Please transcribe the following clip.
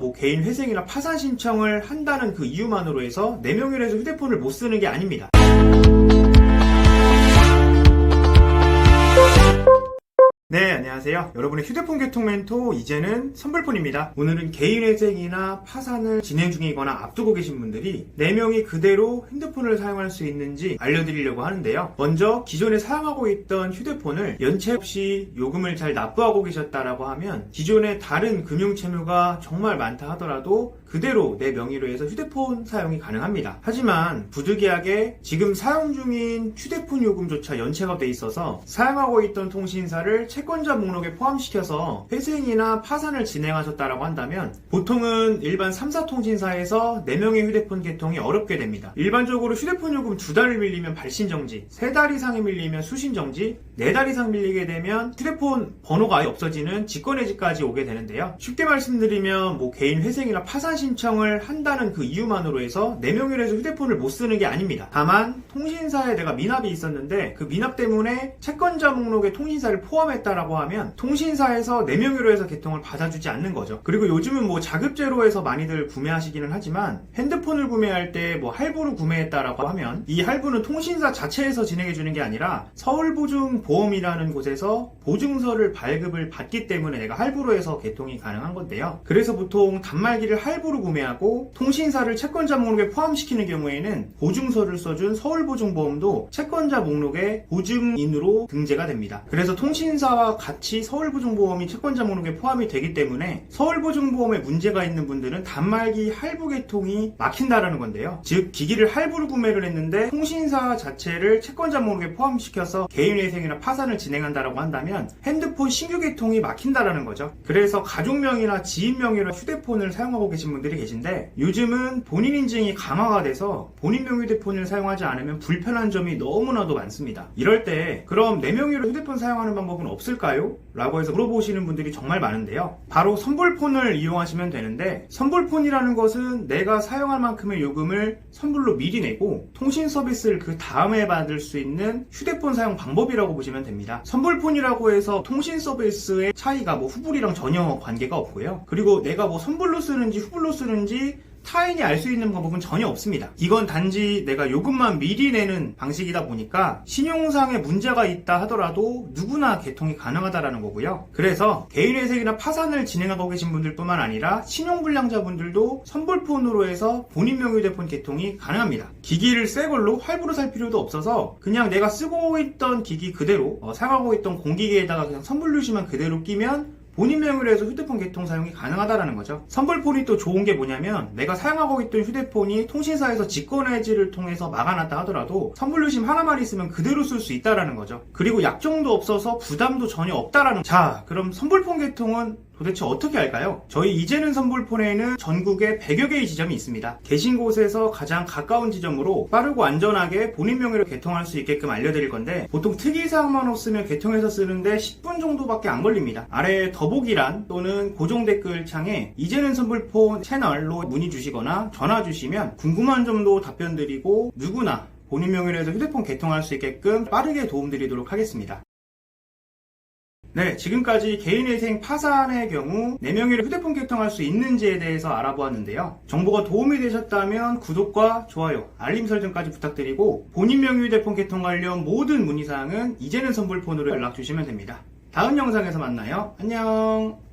뭐 개인 회생이나 파산 신청을 한다는 그 이유만으로 해서 내 명의로 해서 휴대폰을 못 쓰는 게 아닙니다. 안녕하세요. 여러분의 휴대폰 교통 멘토 이제는 선불폰입니다. 오늘은 개인 회생이나 파산을 진행 중이거나 앞두고 계신 분들이 4명이 그대로 핸드폰을 사용할 수 있는지 알려드리려고 하는데요. 먼저 기존에 사용하고 있던 휴대폰을 연체 없이 요금을 잘 납부하고 계셨다라고 하면 기존에 다른 금융 채무가 정말 많다 하더라도 그대로 내 명의로 해서 휴대폰 사용이 가능합니다. 하지만 부득이하게 지금 사용 중인 휴대폰 요금조차 연체가 돼 있어서 사용하고 있던 통신사를 채권자 목록에 포함시켜서 회생이나 파산을 진행하셨다라고 한다면 보통은 일반 3사 통신사에서 4명의 휴대폰 개통이 어렵게 됩니다. 일반적으로 휴대폰 요금 두 달을 밀리면 발신 정지, 세 달 이상이 밀리면 수신 정지, 네 달 이상 밀리게 되면 휴대폰 번호가 아예 없어지는 직권해지까지 오게 되는데요. 쉽게 말씀드리면 뭐 개인 회생이나 파산 신청을 한다는 그 이유만으로 해서 내 명의로 해서 휴대폰을 못 쓰는 게 아닙니다. 다만 통신사에 내가 미납이 있었는데 그 미납 때문에 채권자 목록에 통신사를 포함했다라고 하면 통신사에서 내 명의로 해서 개통을 받아주지 않는 거죠. 그리고 요즘은 뭐 자급제로 해서 많이들 구매하시기는 하지만 핸드폰을 구매할 때 뭐 할부로 구매했다라고 하면 이 할부는 통신사 자체에서 진행해 주는 게 아니라 서울보증보험이라는 곳에서 보증서를 발급을 받기 때문에 내가 할부로 해서 개통이 가능한 건데요. 그래서 보통 단말기를 할부 로 구매하고 통신사를 채권자 목록에 포함시키는 경우에는 보증서를 써준 서울보증보험도 채권자 목록에 보증인으로 등재가 됩니다. 그래서 통신사와 같이 서울보증보험이 채권자 목록에 포함이 되기 때문에 서울보증보험에 문제가 있는 분들은 단말기 할부 개통이 막힌다라는 건데요. 즉 기기를 할부로 구매를 했는데 통신사 자체를 채권자 목록에 포함시켜서 개인회생이나 파산을 진행한다라고 한다면 핸드폰 신규 개통이 막힌다라는 거죠. 그래서 가족명이나 지인명의로 휴대폰을 사용하고 계신 분 들이 계신데 요즘은 본인 인증이 강화가 돼서 본인 명의 휴대폰을 사용하지 않으면 불편한 점이 너무나도 많습니다. 이럴 때 그럼 내 명의로 휴대폰 사용하는 방법은 없을까요? 라고 해서 물어보시는 분들이 정말 많은데요. 바로 선불폰을 이용하시면 되는데 선불폰이라는 것은 내가 사용할 만큼의 요금을 선불로 미리 내고 통신 서비스를 그 다음에 받을 수 있는 휴대폰 사용 방법이라고 보시면 됩니다. 선불폰이라고 해서 통신 서비스의 차이가 뭐 후불이랑 전혀 관계가 없고요. 그리고 내가 뭐 선불로 쓰는지 후불로 쓰는지 타인이 알 수 있는 방법은 전혀 없습니다. 이건 단지 내가 요금만 미리 내는 방식이다 보니까 신용상에 문제가 있다 하더라도 누구나 개통이 가능하다라는 거고요. 그래서 개인회생이나 파산을 진행하고 계신 분들뿐만 아니라 신용불량자분들도 선불폰으로 해서 본인 명의 휴대폰 개통이 가능합니다. 기기를 새 걸로 할부로 살 필요도 없어서 그냥 내가 쓰고 있던 기기 그대로 어, 사용하고 있던 공기계에다가 그냥 선불루시만 그대로 끼면 본인 명의로 해서 휴대폰 개통 사용이 가능하다라는 거죠. 선불폰이 또 좋은 게 뭐냐면 내가 사용하고 있던 휴대폰이 통신사에서 직권 해지를 통해서 막아놨다 하더라도 선불 유심 하나만 있으면 그대로 쓸 수 있다라는 거죠. 그리고 약정도 없어서 부담도 전혀 없다라는 자 그럼 선불폰 개통은 도대체 어떻게 할까요? 저희 이제는 선불폰에는 전국에 100여 개의 지점이 있습니다. 계신 곳에서 가장 가까운 지점으로 빠르고 안전하게 본인 명의로 개통할 수 있게끔 알려드릴 건데 보통 특이사항만 없으면 개통해서 쓰는데 10분 정도밖에 안 걸립니다. 아래 더보기란 또는 고정 댓글 창에 이제는 선불폰 채널로 문의 주시거나 전화 주시면 궁금한 점도 답변 드리고 누구나 본인 명의로 해서 휴대폰 개통할 수 있게끔 빠르게 도움드리도록 하겠습니다. 네, 지금까지 개인회생 파산의 경우 4명의로 휴대폰 개통할 수 있는지에 대해서 알아보았는데요. 정보가 도움이 되셨다면 구독과 좋아요, 알림 설정까지 부탁드리고 본인 명의 휴대폰 개통 관련 모든 문의사항은 이제는 선불폰으로 연락 주시면 됩니다. 다음 영상에서 만나요. 안녕!